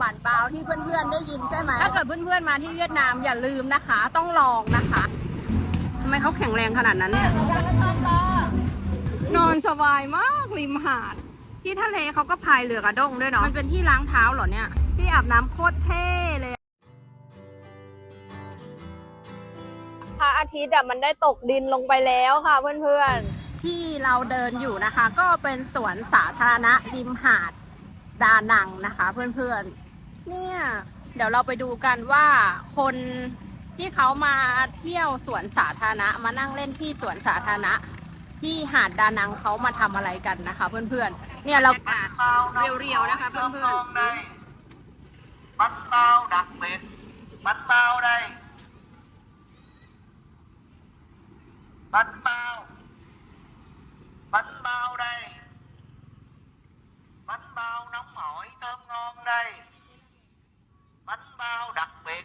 บันเปาที่เพื่อนๆได้ยินใช่ไหมถ้าเกิดเพื่อนๆมาที่เวียดนามอย่าลืมนะคะ ต้องลองนะคะทำไมเขาแข็งแรงขนาดนั้นเนี่ยนอนสบายมากริมหาด ที่ทะเลเขาก็พายเรือกระด้งด้วยเนาะมันเป็นที่ล้างเท้าเหรอเนี่ย ที่อาบน้ำโคตรเท่เลยพระอาทิตย์อะมันได้ตกดินลงไปแล้วค่ะเพื่อนๆ ที่เราเดินอยู่นะคะ ก็เป็นสวนสาธารณะริมหาดดานังนะคะ เพื่อนๆ เนี่ย เดี๋ยวเราไปดูกันว่าคนที่เขามาเที่ยวสวนสาธารณะ มานั่งเล่นที่สวนสาธารณะ ที่หาดดานังเขามาทำอะไรกันนะคะ เพื่อนๆ เนี่ยเราเรียวๆนะคะเพื่อนๆ đây bánh bao đặc biệt bánh bao đây bánh bao bánh bao đây bánh bao nóng hổi thơm ngon đây bánh bao đặc biệt.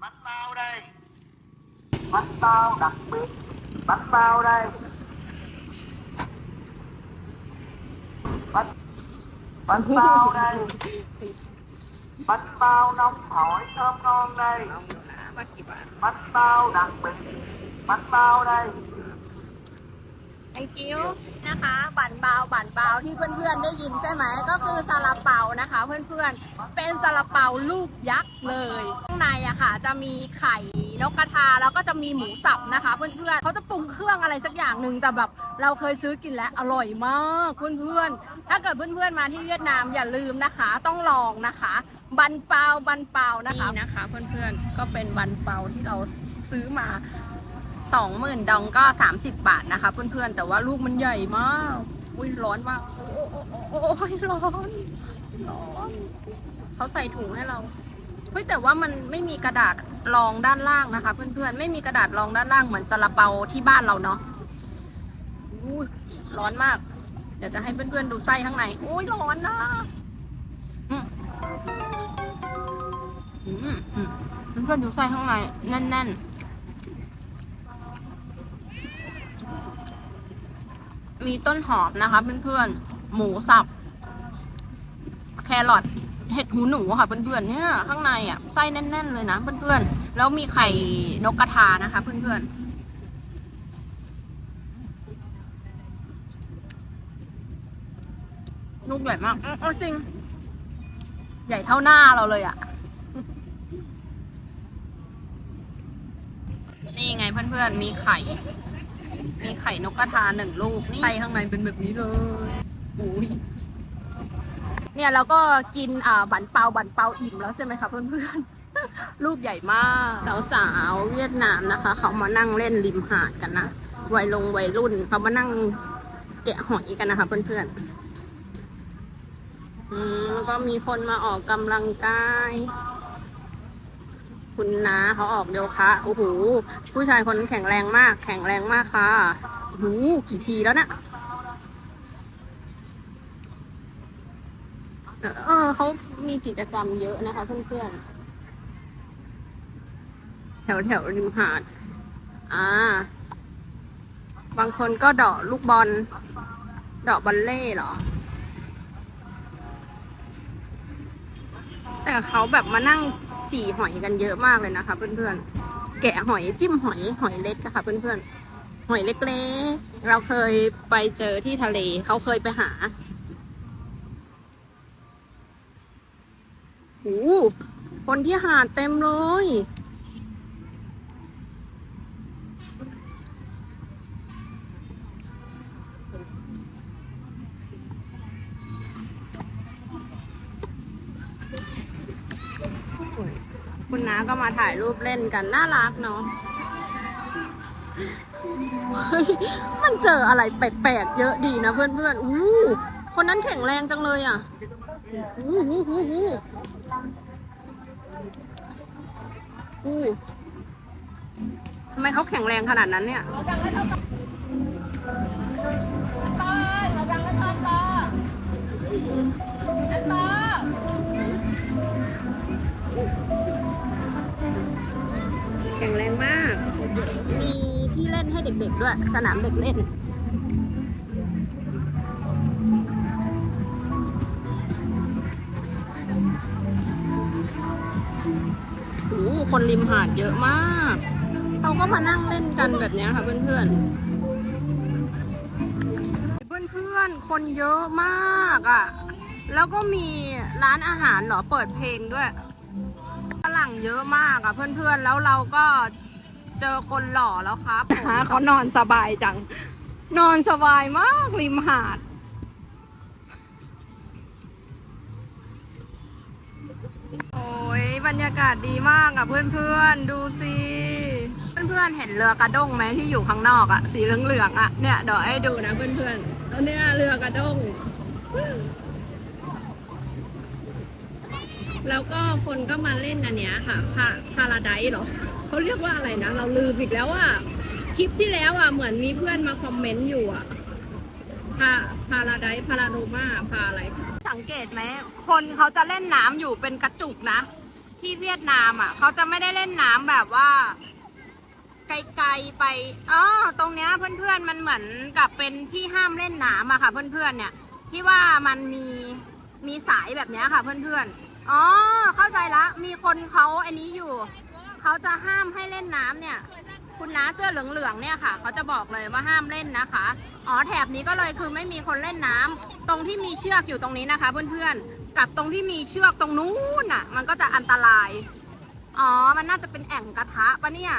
Bánh bao đây. Bánh bao đặc biệt. Bánh bao đây. Bánh bánh bao đây. Bánh bao nóng hổi thơm ngon đây. Bánh bao đặc biệt. Bánh bao đây thank you นะคะบันเบาบันเบาที่เพื่อนๆได้ยินใช่ไหมก็คือซาลาเปานะคะ เพื่อนๆเป็นซาลาเปาลูกยักษ์เลยข้างในอะค่ะ จะมีไข่นกกระทาแล้วก็จะมีหมูสับนะคะ เพื่อนๆเขาจะปรุงเครื่องอะไรสักอย่างหนึ่งแต่แบบเราเคยซื้อกินแล้วอร่อยมากเพื่อนๆถ้าเกิดเพื่อนๆมาที่เวียดนามอย่าลืมนะคะ ต้องลองนะคะ บันเปาบันเปานะคะนี่นะคะ เพื่อนๆก็เป็นบันเปาที่เราซื้อมา สองหมื่นดองก็สามสิบบาทนะคะ เพื่อนๆ แต่ว่าลูกมันใหญ่มาก อุ้ยร้อนมาก โอ้ยร้อน ร้อนเขาใส่ถุงให้เรา เฮ้ยแต่ว่ามันไม่มีกระดาษรองด้านล่างนะคะ เพื่อนๆ ไม่มีกระดาษรองด้านล่างเหมือนซาลาเปาที่บ้านเราเนาะอุ้ยร้อนมาก เดี๋ยวจะให้เพื่อนๆ ดูไส้ข้างในโอ้ยร้อนนะอืมอืมอืมเพื่อนๆดูไส้ข้างในแน่นๆ มีต้นหอมนะคะ เพื่อนๆ หมูสับ แครอทเห็ดหูหนูค่ะ เพื่อนๆ เนี่ยข้างในอะไส้แน่น ๆ เลยนะ เพื่อนๆ แล้วมีไข่นกกระทานะคะ เพื่อนๆลูกใหญ่มากเอจริง ใหญ่เท่าหน้าเราเลยอะ นี่ไงเพื่อนๆ มีไข่ มีไข่นกกระทาหนึ่งลูกนี่ไส้ข้างในเป็นแบบนี้เลยอุ้ยเนี่ยเราก็กินอ่าบันเปาบันเปาอิ่มแล้วใช่ไหมคะเพื่อนๆ ลูกใหญ่มาก สาวๆเวียดนามนะคะ เขามานั่งเล่นริมหาดกันนะวัยลงวัยรุ่นเขามานั่งแกะหอยกันนะคะ เพื่อนๆอืมแล้วก็มีคนมาออกกำลังกาย คุณน้าเขาออกโยคะโอ้โหผู้ชายคนแข็งแรงมาก แข็งแรงมากค่ะโอ้โหกี่ทีแล้วนะเออเออเขามีกิจกรรมเยอะนะคะเพื่อนๆแถวแถวริมหาด อ่า บางคนก็เดาะลูกบอลเดาะบอลเล่เหรอ แต่เขาแบบมานั่ง จี่หอยกันเยอะมากเลยนะคะ เพื่อนๆ แกะหอยจิ้มหอยหอยเล็กอะค่ะเพื่อนๆ หอยเล็กๆ เราเคยไปเจอที่ทะเลเขาเคยไปหาโอ้คนที่หาดเต็มเลย คุณน้าก็มาถ่ายรูปเล่นกันน่ารักเนาะมันเจออะไรแปลกๆเยอะดีนะเพื่อนๆอู้คนนั้นแข็งแรงจังเลยอะอู้หูหูหูอู้ทำไมเขาแข็งแรงขนาดนั้นเนี่ย เล่นให้เด็กๆด้วย สนามเด็กเล่นนคนริมหาดเยอะมาก เขาก็มานั่งเล่นกันแบบนี้ค่ะเพื่อนๆ เพื่อนๆ คนเยอะมากอะ่ะ แล้วก็มีร้านอาหารเหรอ เปิดเพลงด้วย ฝรั่งเยอะมากอะ่ะเพื่อนๆ แล้วเราก็ เจอคนหล่อแล้วครับเขานอนสบายจัง นอนสบายมากริมหาด โอ้ยบรรยากาศดีมากอะเพื่อนๆ ดูสิ เพื่อนๆ เห็นเรือกระด้งไหมที่อยู่ข้างนอกอะ สีเหลืองๆอะ เนี่ยเดี๋ยวให้ดูนะเพื่อนๆแล้วเนี่ยเรือกระด้ง แล้วก็คนก็มาเล่นอันเนี้ยค่ะพาพาราไดเหรอ เขาเรียกว่าอะไรนะ เราลืมอีกแล้วอะคลิปที่แล้วอะเหมือนมีเพื่อนมาคอมเมนต์อยู่อะพาพาราไดพาราโนมาพาอะไร สังเกตไหมคนเขาจะเล่นน้ำอยู่เป็นกระจุกนะ ที่เวียดนามอะเขาจะไม่ได้เล่นน้ำแบบว่า ไกลๆไปอ๋อตรงเนี้ยเพื่อนๆมันเหมือนกับเป็นที่ห้ามเล่นน้ำอะค่ะ เพื่อนๆเนี่ย ที่ว่ามันมีมีสายแบบเนี้ยค่ะ เพื่อนๆอ๋อเข้าใจละมีคนเขาอันนี้อยู่ เขาจะห้ามให้เล่นน้ำเนี่ย คุณน้าเสื้อเหลืองๆเนี่ยค่ะ เขาจะบอกเลยว่าห้ามเล่นนะคะ อ๋อแถบนี้ก็เลยคือไม่มีคนเล่นน้ำตรงที่มีเชือกอยู่ตรงนี้นะคะ เพื่อนๆ กับตรงที่มีเชือกตรงนู้นอะ มันก็จะอันตราย อ๋อ มันน่าจะเป็นแอ่งกระทะปะเนี่ย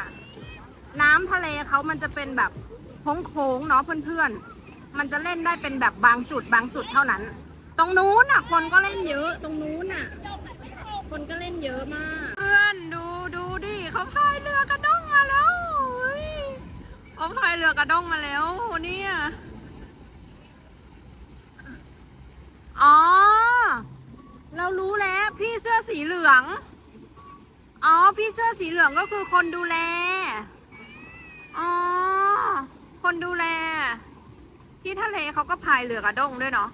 น้ำทะเลเขามันจะเป็นแบบโค้งๆเนาะเพื่อนๆ มันจะเล่นได้เป็นแบบบางจุดบางจุดเท่านั้น ตรงนู้นอะ คนก็เล่นเยอะ ตรงนู้นอะ คนก็เล่นเยอะมาก เขาพายเรือกระด้งมาแล้วเขาพายเรือกระด้งมาแล้วเนี่ยอ๋อ เรารู้แล้วพี่เสื้อสีเหลือง อ๋อ พี่เสื้อสีเหลืองก็คือคนดูแล อ๋อ คนดูแล ที่ทะเลเขาก็พายเรือกระด้งด้วยเนาะ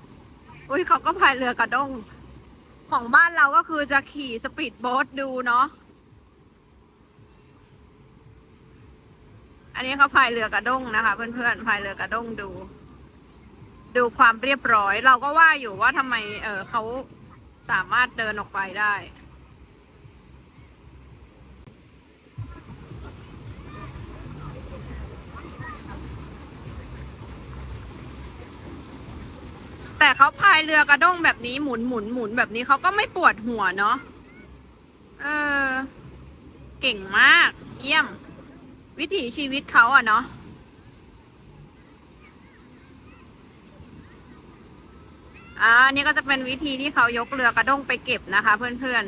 อุ้ยเขาก็พายเรือกระด้ง ของบ้านเราก็คือจะขี่สปีดโบ๊ทดูเนาะ อันนี้เขาพายเรือกระด้งนะคะ เพื่อนๆพายเรือกระด้งดู ดูความเรียบร้อย เราก็ว่าอยู่ว่าทำไม เออเขาสามารถเดินออกไปได้แต่เขาพายเรือกระด้งแบบนี้หมุนหมุนหมุนแบบนี้เขาก็ไม่ปวดหัวเนาะ เออ เก่งมาก เยี่ยม วิถีชีวิตเขาอะเนาะอ่านี่ก็จะเป็นวิธีที่เขายกเรือกระด้งไปเก็บนะคะ เพื่อน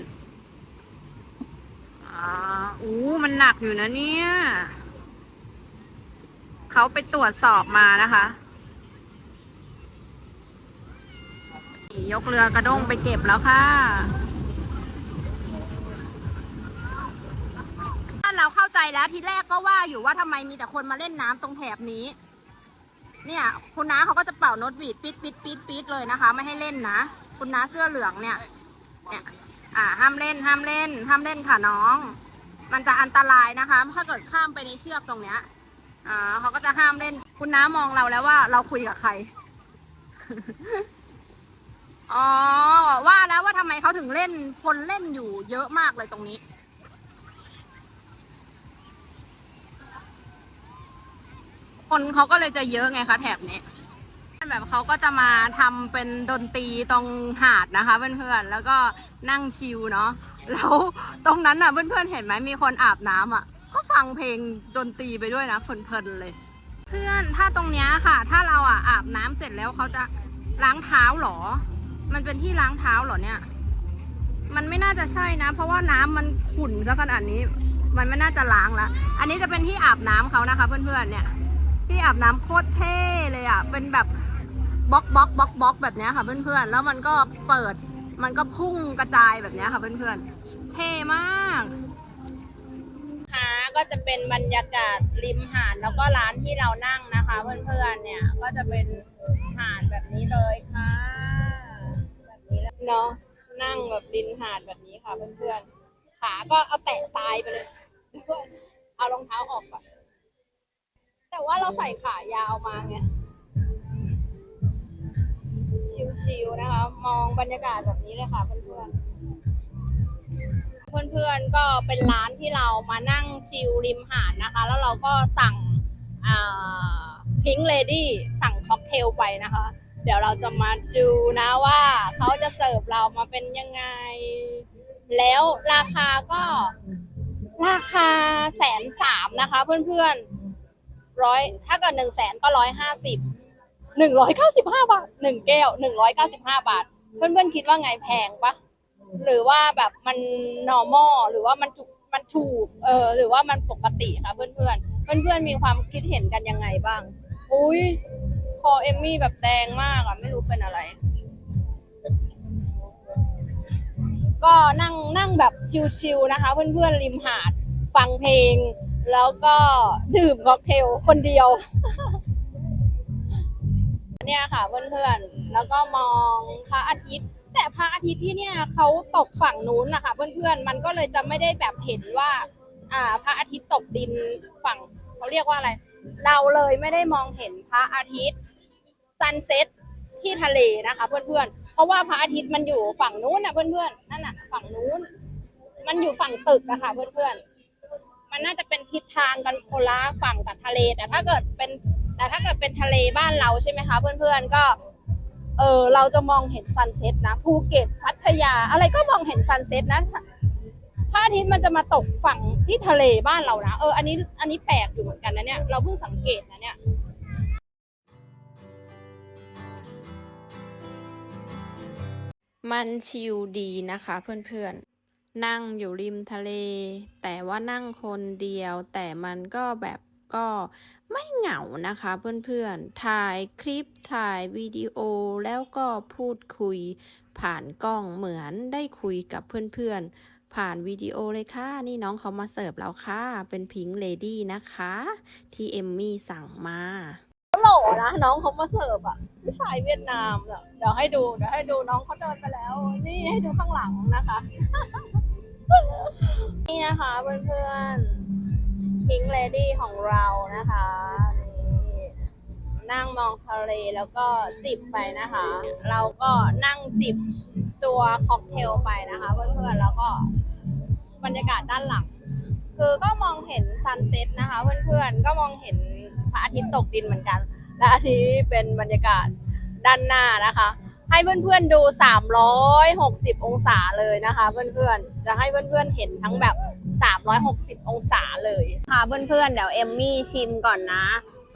ๆอ่าอู้มันหนักอยู่นะเนี่ยเขาไปตรวจสอบมานะคะยกเรือกระด้งไปเก็บแล้วค่ะ เราเข้าใจแล้วทีแรกก็ว่าอยู่ว่าทำไมมีแต่คนมาเล่นน้ำตรงแถบนี้ เนี่ยคุณน้าเขาก็จะเป่าโนตวีดปิดปิดปิดปิดเลยนะคะ ไม่ให้เล่นนะ คุณน้าเสื้อเหลืองเนี่ย เนี่ยอ่าห้ามเล่นห้ามเล่น ห้ามเล่นค่ะน้อง มันจะอันตรายนะคะ ถ้าเกิดข้ามไปในเชือกตรงเนี้ยอ่าเขาก็จะห้ามเล่น คุณน้ามองเราแล้วว่าเราคุยกับใคร อ๋อว่าแล้วว่าทำไมเขาถึงเล่นคนเล่นอยู่เยอะมากเลยตรงนี้ คนเขาก็เลยจะเยอะไงคะแถบนี้แบบเขาก็จะมาทำเป็นดนตรีตรงหาดนะคะเพื่อนๆแล้วก็นั่งชิลเนาะแล้วตรงนั้นอะเพื่อนๆเห็นไหมมีคนอาบน้ำอะก็ฟังเพลงดนตรีไปด้วยนะเพลินๆเลย เพื่อนถ้าตรงเนี้ยค่ะ ถ้าเราอะอาบน้ำเสร็จแล้วเขาจะล้างเท้าเหรอ มันเป็นที่ล้างเท้าเหรอเนี่ย มันไม่น่าจะใช่นะ เพราะว่าน้ำมันขุ่นซะขนาดนี้ มันไม่น่าจะล้างละอันนี้จะเป็นที่อาบน้ำเขานะคะ เพื่อนๆเนี่ย ที่อาบน้ำโคตรเท่เลยอะ เป็นแบบบล็อกบล็อกบล็อกบล็อกแบบเนี้ยค่ะเพื่อนๆ แล้วมันก็เปิด มันก็พุ่งกระจายแบบเนี้ยค่ะเพื่อนๆ เท่มาก ค่ะก็จะเป็นบรรยากาศริมหาดแล้วก็ร้านที่เรานั่งนะคะ เพื่อนๆ เนี่ยก็จะเป็นหาดแบบนี้เลยค่ะแบบนี้แล้วเนาะนั่งแบบริมหาดแบบนี้ค่ะเพื่อนๆขาก็เอาแตะทรายไปเลย เอารองเท้าออกก่อน แต่ว่าเราใส่ขายาวมาไงชิวๆนะคะ มองบรรยากาศแบบนี้เลยค่ะเพื่อนๆ เพื่อนๆก็เป็นร้านที่เรามานั่งชิลริมหาดนะคะ แล้วเราก็สั่งพิงเลดี้สั่งค็อกเทลไปนะคะ เดี๋ยวเราจะมาดูนะว่า เขาจะเสิร์ฟเรามาเป็นยังไง แล้วราคาก็ราคาแสนสามนะคะเพื่อนๆ ร้อยถ้าเกิดหนึ่งแสนก็ร้อยห้าสิบหนึ่งร้อยเก้าสิบห้าบาทหนึ่งแก้วหนึ่งร้อยเก้าสิบห้าบาท เพื่อนๆคิดว่าไงแพงปะหรือว่าแบบมัน normal หรือว่ามันถูกมันถูกเออหรือว่ามันปกติคะเพื่อนๆเพื่อนๆมีความคิดเห็นกันยังไงบ้าง อุ้ยคอเอมมี่แบบแดงมากอะ ไม่รู้เป็นอะไร ก็นั่งนั่งแบบชิลๆนะคะ เพื่อนๆริมหาด ฟังเพลง แล้วก็ดื่มค็อกเทลคนเดียว เนี่ยค่ะเพื่อนๆ แล้วก็มองพระอาทิตย์ แต่พระอาทิตย์ที่เนี่ยเขาตกฝั่งนู้นนะคะเพื่อนๆ มันก็เลยจะไม่ได้แบบเห็นว่า อ่าพระอาทิตย์ตกดินฝั่งเขาเรียกว่าอะไร เราเลยไม่ได้มองเห็นพระอาทิตย์ซันเซ็ตที่ทะเลนะคะ เพื่อนๆ เพราะว่าพระอาทิตย์มันอยู่ฝั่งนู้นนะเพื่อนๆ นั่นน่ะฝั่งนู้น มันอยู่ฝั่งตึกอะค่ะเพื่อนๆ มันน่าจะเป็นทิศทางกันคนละฝั่งกับทะเล แต่ถ้าเกิดเป็น แต่ถ้าเกิดเป็นทะเลบ้านเราใช่ไหมคะเพื่อนๆก็เออเราจะมองเห็นซันเซ็ตนะภูเก็ตพัทยา อะไรก็มองเห็นซันเซ็ตนะพระอาทิตย์มันจะมาตกฝั่งที่ทะเลบ้านเรานะเอออันนี้อันนี้แปลกอยู่เหมือนกันนะเนี่ยเราเพิ่งสังเกตนะเนี่ยมันชิลดีนะคะเพื่อนๆ นั่งอยู่ริมทะเล แต่ว่านั่งคนเดียว แต่มันก็แบบก็ไม่เหงานะคะเพื่อนๆ ถ่ายคลิปถ่ายวิดีโอแล้วก็พูดคุย ผ่านกล้องเหมือนได้คุยกับเพื่อนๆ ผ่านวิดีโอเลยค่ะ นี่น้องเขามาเสิร์ฟเราค่ะ เป็นพิงเลดี้นะคะ ที่เอมมี่สั่งมาโหลนะน้องเขามาเสิร์ฟอะผู้ชายเวียดนามอะเดี๋ยวให้ดูเดี๋ยวให้ดูน้องเขาเดินไปแล้ว นี่ให้ดูข้างหลังนะคะ นี่นะคะเพื่อนๆพิงเลดี้ของเรานะคะนี่นั่งมองทะเลแล้วก็จิบไปนะคะ เราก็นั่งจิบตัวค็อกเทลไปนะคะเพื่อนๆแล้วก็บรรยากาศด้านหลัง คือก็มองเห็นซันเซ็ตนะคะเพื่อนๆก็มองเห็นพระอาทิตย์ตกดินเหมือนกัน และอันนี้เป็นบรรยากาศด้านหน้านะคะ ให้เพื่อนๆดู 360 องศาเลยนะคะ เพื่อนๆ จะให้เพื่อนๆเห็นทั้งแบบ 360 องศาเลย ค่ะเพื่อนๆ เดี๋ยวเอมมี่ชิมก่อนนะ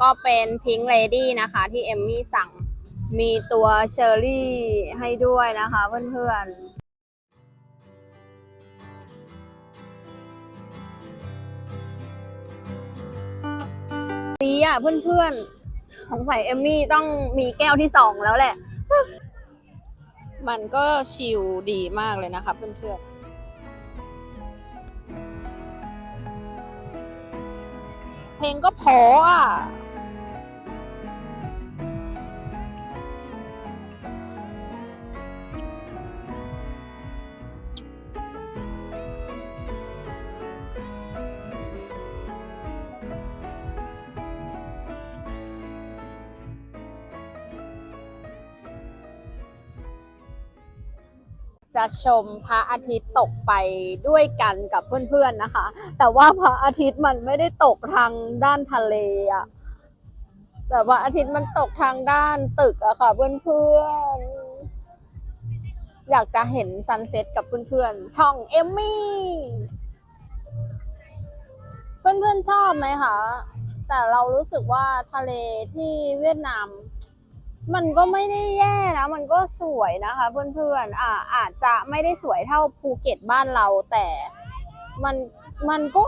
ก็เป็นพิง k เลดี้นะคะ ที่เอมมี่สั่งมีตัวเชอร์รี่ให้ด้วยนะคะเพื่อนๆนี้อะเพื่อนๆของใส่เอมมี่ต้องมีแก้วที่สองแล้วแหละ มันก็ชิลดีมากเลยนะคะเพื่อนๆเพลงก็พออะ จะชมพระอาทิตย์ตกไปด้วยกันกับเพื่อนๆนะคะ แต่ว่าพระอาทิตย์มันไม่ได้ตกทางด้านทะเลอะแต่ว่าอาทิตย์มันตกทางด้านตึกอะค่ะเพื่อนๆ อยากจะเห็นซันเซ็ตกับเพื่อนๆ ช่องเอมมี่ เพื่อนๆชอบไหมคะ แต่เรารู้สึกว่าทะเลที่เวียดนาม มันก็ไม่ได้แย่นะ มันก็สวยนะคะเพื่อนๆ อ่าอาจจะไม่ได้สวยเท่าภูเก็ตบ้านเราแต่มันมันก็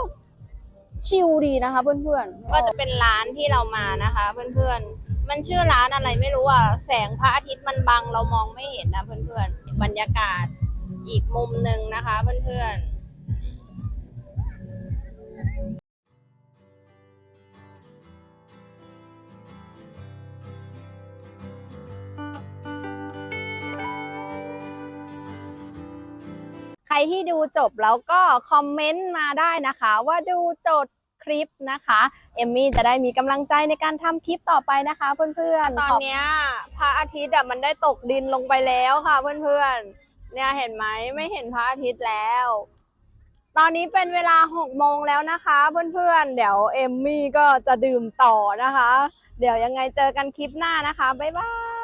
ชิลดีนะคะ เพื่อนๆ ก็จะเป็นร้านที่เรามานะคะ เพื่อนๆ มันชื่อร้านอะไรไม่รู้อะแสงพระอาทิตย์มันบังเรามองไม่เห็นนะเพื่อนๆ บรรยากาศอีกมุมหนึ่งนะคะ เพื่อนๆ รที่ดูจบแล้วก็คอมเมนต์มาได้นะคะ ว่าดูจบคลิปนะคะ เอมมี่จะได้มีกำลังใจในการทำคลิปต่อไปนะคะเพื่อนๆตอนเนี้ยพระอาทิตย์อะมันได้ตกดินลงไปแล้วค่ะเพื่อนๆเนี่ยเห็นไหมไม่เห็นพระอาทิตย์แล้ว ตอนนี้เป็นเวลา6โมงแล้วนะคะ เพื่อนๆ เดี๋ยวเอมมี่ก็จะดื่มต่อนะคะ เดี๋ยวยังไงเจอกันคลิปหน้านะคะบ๊ายบาย